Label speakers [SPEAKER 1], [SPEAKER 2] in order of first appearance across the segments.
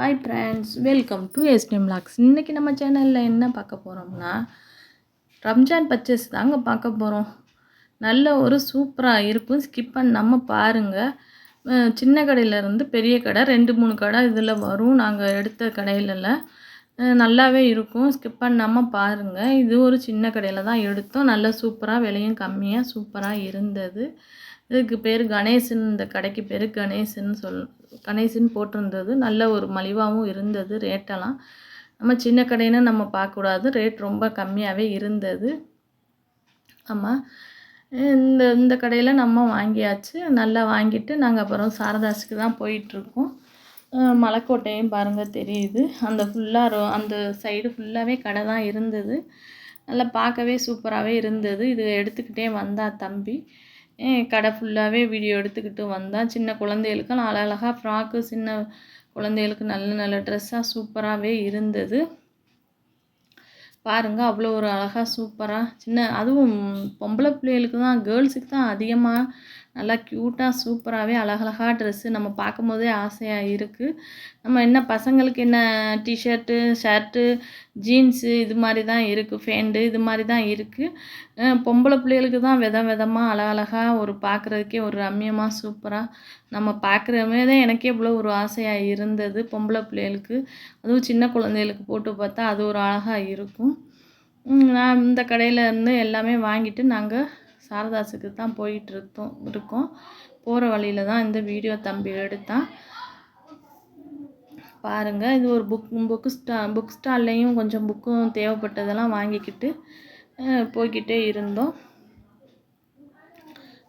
[SPEAKER 1] Hi friends welcome to STM logs இன்றைக்கி நம்ம சேனலில் என்ன பார்க்க போகிறோம்னா ரம்ஜான் பர்ச்சேஸ் தாங்க பார்க்க போகிறோம் நல்ல ஒரு சூப்பராக இருக்கும். ஸ்கிப் பண்ணாமல் பாருங்கள் சின்ன கடையிலேருந்து பெரிய கடை ரெண்டு மூணு கடை இதில் வரும். நாங்கள் எடுத்த கடையிலலாம் நல்லாவே இருக்கும். ஸ்கிப் பண்ணாமல் பாருங்கள் இது ஒரு சின்ன கடையில் தான் எடுத்தோம். நல்ல சூப்பராக விலையும் கம்மியாக சூப்பராக இருந்தது. இதுக்கு பேர் கணேசன் இந்த கடைக்கு பேர் கணேசன் சொல் கணேசன் போட்டிருந்தது. நல்ல ஒரு மலிவாகவும் இருந்தது ரேட்டெல்லாம். நம்ம சின்ன கடைன்னு நம்ம பார்க்கக்கூடாது. ரேட் ரொம்ப கம்மியாகவே இருந்தது. ஆமாம் இந்த இந்த கடையில் நம்ம வாங்கியாச்சு. நல்லா வாங்கிட்டு நாங்கள் அப்புறம் சாரதாஸுக்கு தான் போயிட்டுருக்கோம். மலைக்கோட்டையும் பாருங்கள் தெரியுது. அந்த ஃபுல்லாக அந்த சைடு ஃபுல்லாகவே கடை தான் இருந்தது. நல்லா பார்க்கவே சூப்பராகவே இருந்தது. இது எடுத்துக்கிட்டே வந்தா தம்பி. கடை ஃபுல்லாகவே வீடியோ எடுத்துக்கிட்டு வந்தால் சின்ன குழந்தைகளுக்கு அழகழகாக ஃப்ராக்கு சின்ன குழந்தைகளுக்கு நல்ல நல்ல ட்ரெஸ்ஸாக சூப்பராகவே இருந்தது. பாருங்கள் அவ்வளோ ஒரு அழகாக சூப்பராக சின்ன அதுவும் பொம்பளை பிள்ளைகளுக்கு தான் கேர்ள்ஸுக்கு தான் அதிகமாக நல்லா க்யூட்டாக சூப்பராகவே அழகழகாக ட்ரெஸ்ஸு நம்ம பார்க்கும்போதே ஆசையாக இருக்குது நம்ம என்ன பசங்களுக்கு என்ன டிஷர்ட்டு ஷர்ட்டு ஜீன்ஸு இது மாதிரி தான் இருக்குது ஃபேண்டு இது மாதிரி தான் இருக்குது பொம்பளை பிள்ளைகளுக்கு தான் வித விதமாக அழகழகாக ஒரு பார்க்குறதுக்கே ஒரு ரம்யமாக சூப்பராக நம்ம பார்க்குறமே தான் எனக்கே இவ்வளோ ஒரு ஆசையாக இருந்தது பொம்பளை பிள்ளைகளுக்கு. அதுவும் சின்ன குழந்தைகளுக்கு போட்டு பார்த்தா அது ஒரு அழகாக இருக்கும். நான் இந்த கடையில் இருந்து எல்லாமே வாங்கிட்டு நாங்கள் சாரதாஸுக்கு தான் போயிட்டு இருக்கோம். இருக்கோம் போகிற வழியில் தான் இந்த வீடியோ தம்பி எடுத்தான் பாருங்கள் இது ஒரு புக் புக்கு ஸ்டா புக் ஸ்டால்லையும் கொஞ்சம் புக்கும் தேவைப்பட்டதெல்லாம் வாங்கிக்கிட்டு போய்கிட்டே போய்க்கிட்டே இருந்தோம்.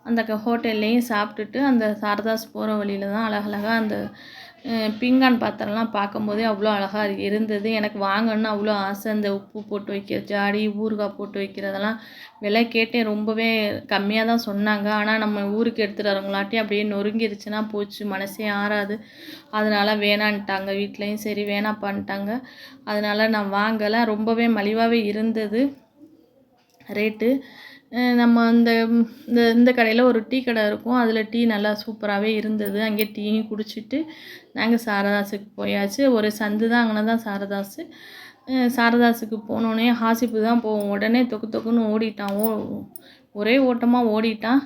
[SPEAKER 1] அந்த க ஹோட்டல்லையும் சாப்பிட்டுட்டு அந்த சாரதாஸ் போகிற வழியில் தான் அழகழகாக அந்த பீங்கான் பாத்திரம்லாம் பார்க்கும்போதே அவ்வளோ அழகாக இருந்தது. எனக்கு வாங்கணும்னு அவ்வளோ ஆசை. அந்த உப்பு போட்டு வைக்கிற ஜாடி ஊறுகாய் போட்டு வைக்கிறதெல்லாம் விலை கேட்டேன் ரொம்பவே கம்மியாக தான் சொன்னாங்க. ஆனால் நம்ம ஊருக்கு எடுத்துகிட்டு வரவங்களாட்டி அப்படியே நொறுங்கிருச்சுன்னா போச்சு. மனசே ஆறாது. அதனால் வேணான்ட்டாங்க. வீட்லேயும் சரி வேணாப்பான்ட்டாங்க. அதனால் நான் வாங்கலை. ரொம்பவே மலிவாகவே இருந்தது. ரேட்டு நம்ம அந்த இந்த இந்த கடையில் ஒரு டீ கடை இருக்கும். அதில் டீ நல்லா சூப்பராகவே இருந்தது. அங்கே டீயும் குடிச்சிட்டு நாங்கள் சாரதாஸுக்கு போயாச்சு. ஒரு சந்து தான் அங்கே தான் சாரதாஸு. சாரதாஸுக்கு போனோடனே ஹாசிப்பு தான் போவோம் உடனே தொக்கு தொக்குன்னு ஓடிட்டான். ஓ ஒரே ஓட்டமாக ஓடிட்டான்.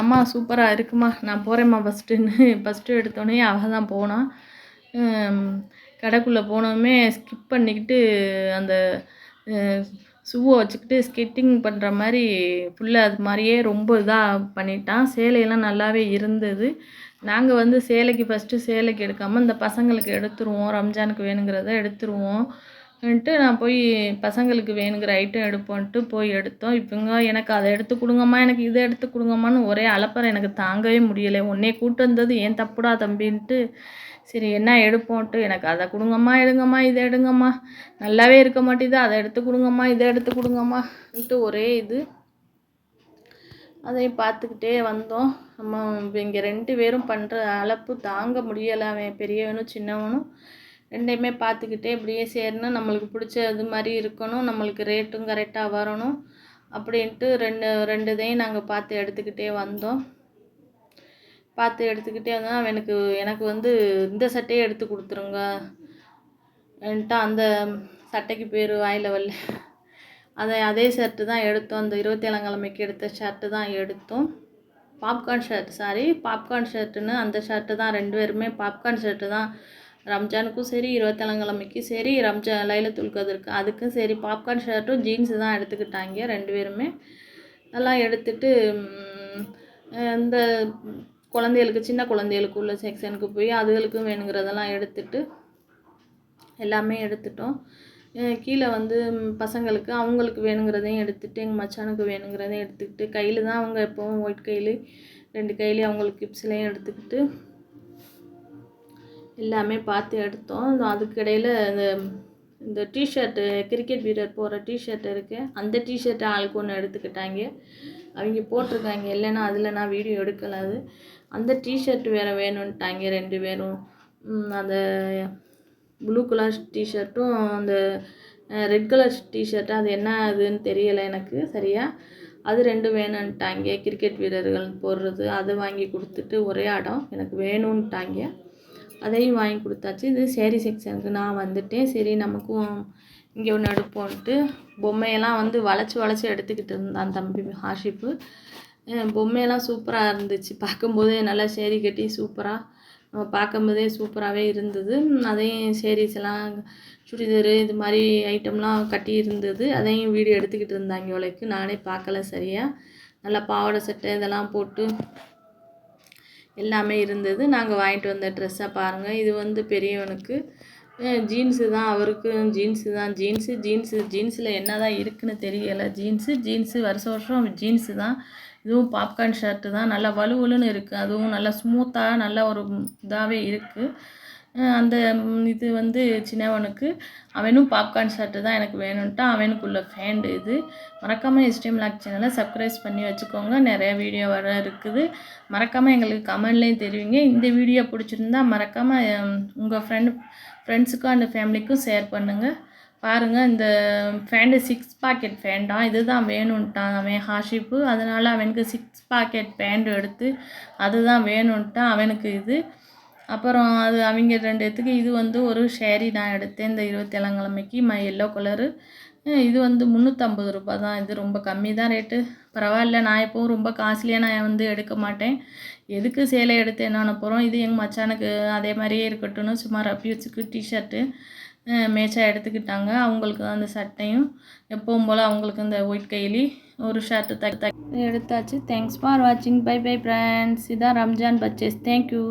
[SPEAKER 1] அம்மா சூப்பராக இருக்குமா நான் போகிறேம்மா ஃபஸ்ட்டுன்னு. ஃபஸ்ட்டு எடுத்தோடனே அவள் தான் போனான் கடைக்குள்ளே போனோமே ஸ்கிப் பண்ணிக்கிட்டு அந்த ஷூவை வச்சுக்கிட்டு ஸ்கெட்டிங் பண்ணுற மாதிரி ஃபுல்லாக அது மாதிரியே ரொம்ப இதாக பண்ணிட்டான். சேலையெல்லாம் நல்லாவே இருந்தது. நாங்கள் வந்து சேலைக்கு ஃபஸ்ட்டு சேலைக்கு எடுக்காமல் இந்த பசங்களுக்கு எடுத்துருவோம். ரம்ஜானுக்கு வேணுங்கிறத எடுத்துருவோம். ன்ட்டு நான் போய் பசங்களுக்கு வேணுங்கிற ஐட்டம் எடுப்போன்ட்டு போய் எடுத்தோம். இவங்க எனக்கு அதை எடுத்து கொடுங்கம்மா எனக்கு இதை எடுத்து கொடுங்கம்மான்னு ஒரே அலப்பறை எனக்கு தாங்கவே முடியலை. உன்னே கூட்டு வந்தது ஏன் தப்புடா தம்பின்ட்டு. சரி என்ன எடுப்போன்ட்டு எனக்கு அதை கொடுங்கம்மா எடுங்கம்மா இதை எடுங்கம்மா. நல்லாவே இருக்க மாட்டேது. அதை எடுத்து கொடுங்கம்மா இதை எடுத்து கொடுங்கம்மான்ட்டு ஒரே இது. அதையும் பார்த்துக்கிட்டே வந்தோம். நம்ம இங்கே ரெண்டு பேரும் பண்ணுற அலப்பு தாங்க முடியலை. அவன் பெரியவனும் சின்னவனும். ரெண்டையுமே பார்த்துக்கிட்டே இப்படியே சேரணும் நம்மளுக்கு பிடிச்ச இது மாதிரி இருக்கணும். நம்மளுக்கு ரேட்டும் கரெக்டாக வரணும். அப்படின்ட்டு ரெண்டு ரெண்டு இதையும் நாங்கள் பார்த்து எடுத்துக்கிட்டே வந்தோம். பார்த்து எடுத்துக்கிட்டே வந்தோம் அவனுக்கு எனக்கு வந்து இந்த சட்டையே எடுத்து கொடுத்துருங்க. என்கிட்ட அந்த சட்டைக்கு பேர் வாயில் வரல. அதை அதே ஷர்ட்டு தான் எடுத்தோம். அந்த இருபத்தேழாம் கிழமைக்கு எடுத்த ஷர்ட்டு தான் எடுத்தோம். பாப்கார்ன் ஷர்ட் சாரி பாப்கார்ன் ஷர்ட்டுன்னு அந்த ஷர்ட்டு தான் ரெண்டு பேருமே பாப்கார்ன் ஷர்ட்டு தான் ரம்ஜானுக்கும் சரி இருபத்தேழங்கிழமைக்கும் சரி ரம்ஜான் லைலத்துல் கதருக்கு. அதுக்கும் சரி பாப்கார்ன் ஷர்ட்டும் ஜீன்ஸு தான் எடுத்துக்கிட்டாங்க ரெண்டு பேருமே. எல்லாம் எடுத்துட்டு இந்த குழந்தைகளுக்கு சின்ன குழந்தைகளுக்கு உள்ள செக்ஷனுக்கு போய் அதுகளுக்கும் வேணுங்கிறதெல்லாம் எடுத்துட்டு எல்லாமே எடுத்துட்டோம். கீழே வந்து பசங்களுக்கு அவங்களுக்கு வேணுங்கிறதையும் எடுத்துகிட்டு எங்கள் மச்சானுக்கு வேணுங்கிறதையும் எடுத்துக்கிட்டு கையில் தான் அவங்க எப்போவும் ஒயிட் கையில் ரெண்டு கையிலையும் அவங்களுக்கு கிப்ஸ்லையும் எடுத்துக்கிட்டு எல்லாமே பார்த்து எடுத்தோம். அதுக்கிடையில் அதுக்கு இந்த இந்த டிஷர்ட்டு கிரிக்கெட் வீரர் போகிற டிஷர்ட் இருக்குது அந்த டிஷர்ட்டை ஆளுக்கு ஒன்று எடுத்துக்கிட்டாங்க. அவங்க போட்டிருக்காங்க. இல்லைன்னா அதில் நான் வீடியோ எடுக்கலாது அந்த டிஷர்ட் வேறு வேணும்ட்டாங்க ரெண்டு பேரும். அந்த ப்ளூ கலர் டிஷர்ட்டும் அந்த ரெட் கலர் டிஷர்ட்டு அது என்ன அதுன்னு தெரியலை எனக்கு சரியாக அது ரெண்டும் வேணும்ட்டாங்க. கிரிக்கெட் வீரர்கள் போடுறது அது வாங்கி கொடுத்துட்டு ஒரே இடம் எனக்கு வேணும்ட்டாங்க. அதையும் வாங்கி கொடுத்தாச்சு. இது சேரீ செக்ஷனுக்கு நான் வந்துட்டேன். சரி நமக்கும் இங்கே ஒன்று எடுப்போன்ட்டு பொம்மையெல்லாம் வந்து வளைச்சி வளைச்சி எடுத்துக்கிட்டு இருந்தான் தம்பி ஹாஷிப்பு. பொம்மையெல்லாம் சூப்பராக இருந்துச்சு. பார்க்கும்போதே நல்லா சேரி கட்டி சூப்பராக நம்ம பார்க்கும்போதே சூப்பராகவே இருந்தது. அதையும் சேரீஸ் எல்லாம் சுடிதாரு இது மாதிரி ஐட்டம்லாம் கட்டி இருந்தது. அதையும் வீடியோ எடுத்துக்கிட்டு இருந்தாங்க இவளுக்கு நானே பார்க்கல சரியாக நல்லா பாவாடை சட்டை இதெல்லாம் போட்டு எல்லாமே இருந்தது. நாங்கள் வாங்கிட்டு வந்த ட்ரெஸ்ஸை பாருங்கள் இது வந்து பெரியவனுக்கு ஜீன்ஸு தான் அவருக்கு ஜீன்ஸு தான். ஜீன்ஸு ஜீன்ஸு ஜீன்ஸில் என்ன தான் இருக்குன்னு தெரியலை. ஜீன்ஸு ஜீன்ஸு வருஷம் வருஷம் ஜீன்ஸு தான். இதுவும் பாப்கார்ன் ஷர்ட்டு தான். நல்லா வலுவலுன்னு இருக்குது அதுவும் நல்லா ஸ்மூத்தாக நல்ல ஒரு இதாகவே இருக்குது அந்த இது வந்து சின்னவனுக்கு. அவனும் பாப்கார்ன் ஷர்ட்டு தான் எனக்கு வேணும்ன்ட்டு அவனுக்குள்ள ஃபேண்டு இது. மறக்காமல் எஸ்டிஎம் லாக் சேனலை சப்ஸ்கிரைப் பண்ணி வச்சுக்கோங்க. நிறைய வீடியோ வர இருக்குது. மறக்காமல் எங்களுக்கு கமெண்ட்லேயும் தெரிவிங்க. இந்த வீடியோ பிடிச்சிருந்தா மறக்காமல் உங்கள் ஃப்ரெண்டு ஃப்ரெண்ட்ஸுக்கும் அந்த ஃபேமிலிக்கும் ஷேர் பண்ணுங்கள் பாருங்கள் இந்த ஃபேண்டு சிக்ஸ் பாக்கெட் ஃபேண்டா இதுதான் வேணும்ட்டான் அவன் ஹாஷிப்பு. அதனால் அவனுக்கு சிக்ஸ் பாக்கெட் பேண்ட் எடுத்து அதுதான் வேணும்ட்டான் அவனுக்கு இது. அப்புறம் அது அவங்க ரெண்டு இடத்துக்கு இது வந்து ஒரு ஷேரி நான் எடுத்தேன். இந்த இருபத்தேழாம் கிழமைக்கு ம எல்லோ கலரு இது வந்து முந்நூற்றம்பது ரூபாய் தான். இது ரொம்ப கம்மி தான் ரேட்டு பரவாயில்ல நான் எப்போவும் ரொம்ப காஸ்ட்லியாக நான் வந்து எடுக்க மாட்டேன். எதுக்கு சேலை எடுத்து என்ன போகிறோம் இது எங்கள் மச்சானுக்கு அதே மாதிரியே இருக்கட்டும்னு சும்மா ரப்யூஸுக்கு டிஷர்ட்டு மேட்சாக எடுத்துக்கிட்டாங்க. அவங்களுக்கு அந்த சட்டையும். எப்பவும் போல் அவங்களுக்கு இந்த ஒயிட் கையிலி ஒரு ஷர்ட்டு த த எடுத்தாச்சு. தேங்க்ஸ் ஃபார் வாட்சிங் பை பை ஃப்ரெண்ட்ஸ் இதான் ரம்ஜான் பர்ச்சேஸ் தேங்க்யூ